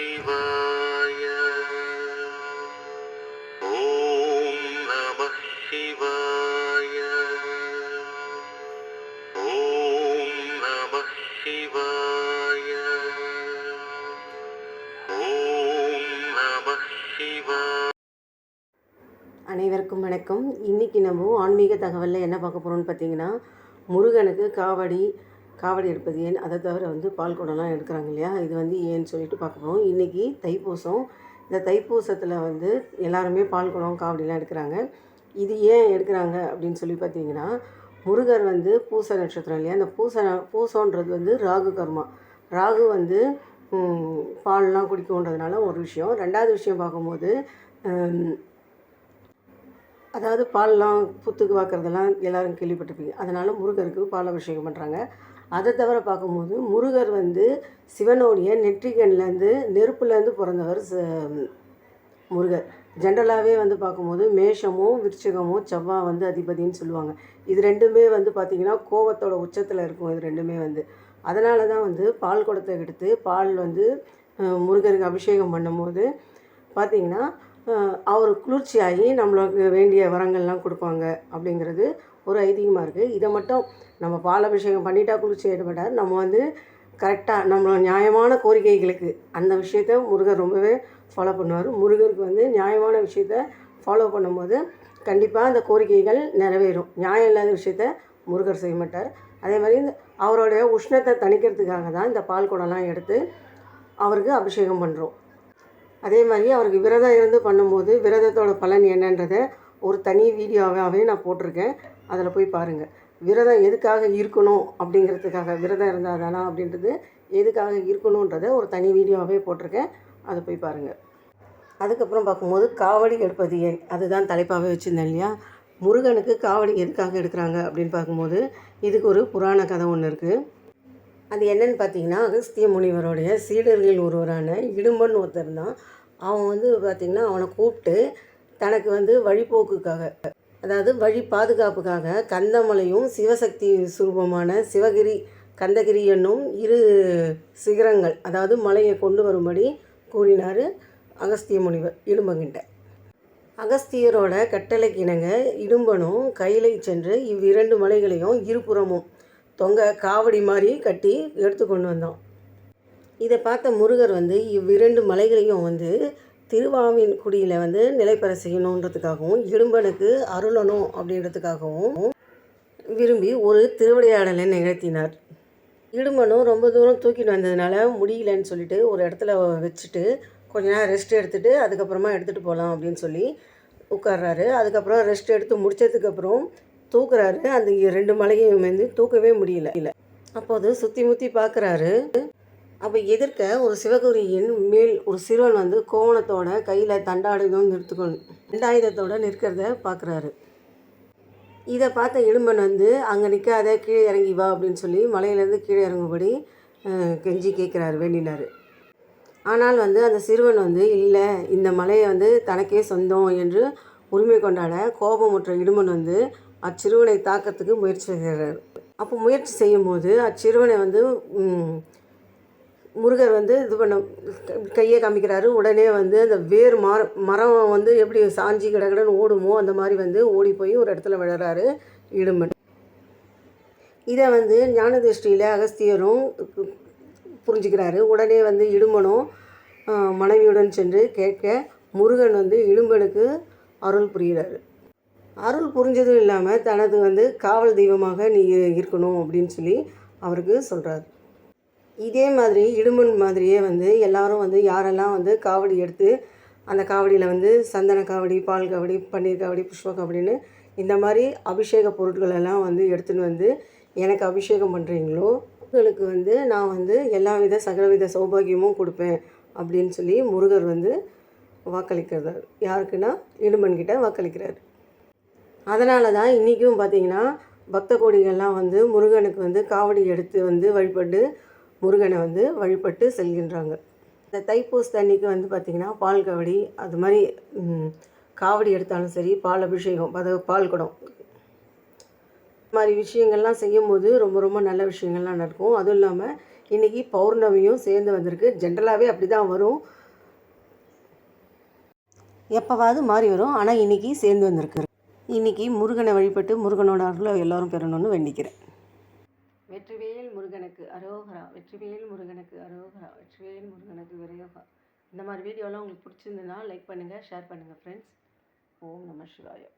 சிவாய ஓம் நம சிவாய ஓம் நம அனைவருக்கும் வணக்கம். இன்றைக்கி நம்ம ஆன்மீக தகவலில் என்ன பார்க்க போகிறோம்னு பார்த்தீங்கன்னா முருகனுக்கு காவடி காவடி எடுப்பது ஏன்? அதை தவிர வந்து பால் குடம்லாம் எடுக்கிறாங்க இல்லையா? இது வந்து ஏன்னு சொல்லிட்டு பார்க்க போகிறோம் இன்றைக்கி தைப்பூசம். இந்த தைப்பூசத்தில் வந்து எல்லாருமே பால் குடம் காவடிலாம் எடுக்கிறாங்க. இது ஏன் எடுக்கிறாங்க அப்படின்னு சொல்லி பார்த்தீங்கன்னா முருகர் வந்து பூச நட்சத்திரம் இல்லையா? அந்த பூச பூசன்றது வந்து ராகு கர்மா. ராகு வந்து பால்லாம் குடிக்கும்ன்றதுனால ஒரு விஷயம். ரெண்டாவது விஷயம் பார்க்கும்போது அதாவது பால்லாம் புத்துக்கு பார்க்குறதெல்லாம் எல்லோரும் கேள்விப்பட்டிருப்பீங்க. அதனால் முருகருக்கு பால் அபிஷேகம் பண்ணுறாங்க அதை தவிர பார்க்கும்போது முருகர் வந்து சிவனுடைய நெற்றிகன்லேருந்து நெருப்புலேருந்து பிறந்தவர் ச- முருகர். ஜென்ரலாகவே வந்து பார்க்கும்போது மேஷமும் விருச்சிகமும் செவ்வாய் வந்து அதிபதின்னு சொல்லுவாங்க. இது ரெண்டுமே வந்து பார்த்திங்கன்னா கோவத்தோட உச்சத்தில் இருக்கும் இது ரெண்டுமே வந்து. அதனால தான் வந்து பால் குடத்தை எடுத்து பால் வந்து முருகருக்கு அபிஷேகம் பண்ணும்போது பார்த்திங்கன்னா அவர் குளிர்ச்சியாகி நம்மளுக்கு வேண்டிய வரங்கள்லாம் கொடுப்பாங்க அப்படிங்கிறது ஒரு ஐதீகமாக இருக்குது இதை மட்டும் நம்ம பால் அபிஷேகம் பண்ணிட்டா குளிர்ச்சி ஆகிட மாட்டார் நம்ம வந்து கரெக்டாக நம்ம நியாயமான கோரிக்கைகளுக்கு அந்த விஷயத்த முருகர் ரொம்பவே ஃபாலோ பண்ணுவார். முருகருக்கு வந்து நியாயமான விஷயத்த ஃபாலோ பண்ணும்போது கண்டிப்பாக அந்த கோரிக்கைகள் நிறைவேறும். நியாயம் இல்லாத விஷயத்த முருகர் செய்ய மாட்டார். அதே மாதிரி இந்த அவருடைய உஷ்ணத்தை தணிக்கிறதுக்காக தான் இந்த பால் குடம்லாம் எடுத்து அவருக்கு அபிஷேகம் பண்ணுறோம் அதே மாதிரி அவருக்கு விரதம் இருந்து பண்ணும்போது விரதத்தோட பலன் என்னன்றதை ஒரு தனி வீடியோவாகவே நான் போட்டிருக்கேன். அதில் போய் பாருங்கள் விரதம் எதுக்காக இருக்கணும் அப்படிங்கிறதுக்காக விரதம் இருந்தால் தானா அப்படின்றது எதுக்காக இருக்கணுன்றதை ஒரு தனி வீடியோவாகவே போட்டிருக்கேன். அதை போய் பாருங்கள் அதுக்கப்புறம் பார்க்கும்போது காவடி எடுப்பது ஏன்? அதுதான் தலைப்பாகவே வச்சுருந்தேன் இல்லையா? முருகனுக்கு காவடி எதுக்காக எடுக்கிறாங்க அப்படின்னு பார்க்கும்போது இதுக்கு ஒரு புராண கதை ஒன்று இருக்குது அது என்னன்னு பார்த்தீங்கன்னா அகஸ்திய முனிவருடைய சீடர்களில் ஒருவரான இடும்பன் ஒருத்தர் தான் அவன் வந்து பார்த்திங்கன்னா அவனை கூப்பிட்டு தனக்கு வந்து வழிபோக்குக்காக அதாவது வழி பாதுகாப்புக்காக கந்தமலையும் சிவசக்தி சுரூபமான சிவகிரி கந்தகிரி என்னும் இரு சிகரங்கள் அதாவது மலையை கொண்டு வரும்படி கூறினார் அகஸ்திய முனிவர் இடும்பங்கிட்ட. அகஸ்தியரோட கட்டளைக்கு இணங்க இடும்பனும் கையிலை சென்று இவ்விரண்டு மலைகளையும் இருபுறமும் தொங்க காவடி மாதிரி கட்டி எடுத்து கொண்டு வந்தோம் இதை பார்த்த முருகர் வந்து இவ்விரண்டு மலைகளையும் வந்து திருவாவின் குடியில் வந்து நிலைப்பெற செய்யணுன்றதுக்காகவும் இடும்பனுக்கு அருளணும் அப்படின்றதுக்காகவும் விரும்பி ஒரு திருவிளையாடலை நிகழ்த்தினார். இடும்பனும் ரொம்ப தூரம் தூக்கிட்டு வந்ததுனால முடியலன்னு சொல்லிட்டு ஒரு இடத்துல வச்சுட்டு கொஞ்ச நேரம் ரெஸ்ட் எடுத்துகிட்டு அதுக்கப்புறமா எடுத்துகிட்டு போகலாம் அப்படின்னு சொல்லி உட்கார்றாரு. அதுக்கப்புறம் ரெஸ்ட் எடுத்து முடிச்சதுக்கப்புறம் தூக்குறாரு. அந்த ரெண்டு மலையும் வந்து தூக்கவே முடியல. இல்லை அப்போது சுற்றி முற்றி பார்க்குறாரு அப்போ எதிர்க்க ஒரு சிவகுரியின் மேல் ஒரு சிறுவன் வந்து கோவணத்தோட கையில் தண்டாயுதம் நிறுத்துக்கணும் தண்டாயுதத்தோட நிற்கிறத பார்க்குறாரு இதை பார்த்த எலும்பன் வந்து அங்கே நிற்காத கீழே இறங்கி வா அப்படின்னு சொல்லி மலையிலேருந்து கீழே இறங்கும்படி கெஞ்சி கேட்குறாரு வேண்டினார். ஆனால் வந்து அந்த சிறுவன் வந்து இல்லை இந்த மலையை வந்து தனக்கே சொந்தம் என்று உரிமை கொண்டாட கோபமுற்ற இடுமன் வந்து அச்சிறுவனை தாக்கத்துக்கு முயற்சி செய்கிறார். அப்போ முயற்சி செய்யும்போது அச்சிறுவனை வந்து முருகர் வந்து இது பண்ண கையை காமிக்கிறாரு. உடனே வந்து அந்த வேர் மர மரம் வந்து எப்படி சாஞ்சி கிடக்கடன்னு ஓடுமோ அந்த மாதிரி வந்து ஓடி போய் ஒரு இடத்துல விழுறாரு இடுமன். இதை வந்து ஞான திருஷ்டியில் அகஸ்தியரும் புரிஞ்சுக்கிறாரு. உடனே வந்து இடும்பனும் மனைவியுடன் சென்று கேட்க முருகன் வந்து இடும்பனுக்கு அருள் புரிகிறாரு. அருள் புரிஞ்சதும் இல்லாமல் தனது வந்து காவல் தெய்வமாக நீ இருக்கணும் அப்படின்னு சொல்லி அவருக்கு சொல்கிறார் இதே மாதிரி இடுமன் மாதிரியே வந்து எல்லாரும் வந்து யாரெல்லாம் வந்து காவடி எடுத்து அந்த காவடியில் வந்து சந்தன காவடி பால் காவடி பன்னீர் காவடி புஷ்ப காவடின்னு இந்த மாதிரி அபிஷேக பொருட்கள் எல்லாம் வந்து எடுத்துன்னு வந்து எனக்கு அபிஷேகம் பண்ணுறீங்களோ உங்களுக்கு வந்து நான் வந்து எல்லா வித சகலவித சௌபாகியமும் கொடுப்பேன் அப்படின்னு சொல்லி முருகர் வந்து வாக்களிக்கிறார். யாருக்குன்னா இடுமன்கிட்ட வாக்களிக்கிறார். அதனால தான் இன்றைக்கும் பார்த்தீங்கன்னா பக்த கோடிகள்லாம் வந்து முருகனுக்கு வந்து காவடி எடுத்து வந்து வழிபட்டு முருகனை வந்து வழிபட்டு செல்கின்றாங்க. இந்த தைப்பூச அன்னைக்கு வந்து பார்த்திங்கன்னா பால் காவடி அது மாதிரி காவடி எடுத்தாலும் சரி பால் அபிஷேகம் அதாவது பால் குடம். மாதிரி விஷயங்கள்லாம் செய்யும்போது ரொம்ப ரொம்ப நல்ல விஷயங்கள்லாம் நடக்கும். அதுவும் இல்லாமல் இன்றைக்கி பௌர்ணமியும் சேர்ந்து வந்திருக்கு. ஜென்ரலாகவே அப்படி தான் வரும். எப்போவாவது மாறி வரும். ஆனால் இன்றைக்கி சேர்ந்து வந்திருக்கு. இன்றைக்கி முருகனை வழிபட்டு முருகனோட அருளை எல்லோரும் பெறணும்னு வேண்டிக்கிறேன். வெற்றி முருகனுக்கு அரோகரா வெற்றிவேல் முருகனுக்கு அரோகரா வெற்றிவேல் முருகனுக்கு விரையோகா. இந்த மாதிரி வீடியோலாம் உங்களுக்கு பிடிச்சிருந்ததுன்னா லைக் பண்ணுங்கள் ஷேர் பண்ணுங்கள் ஃப்ரெண்ட்ஸ் ஓம் நம சிவாயம்.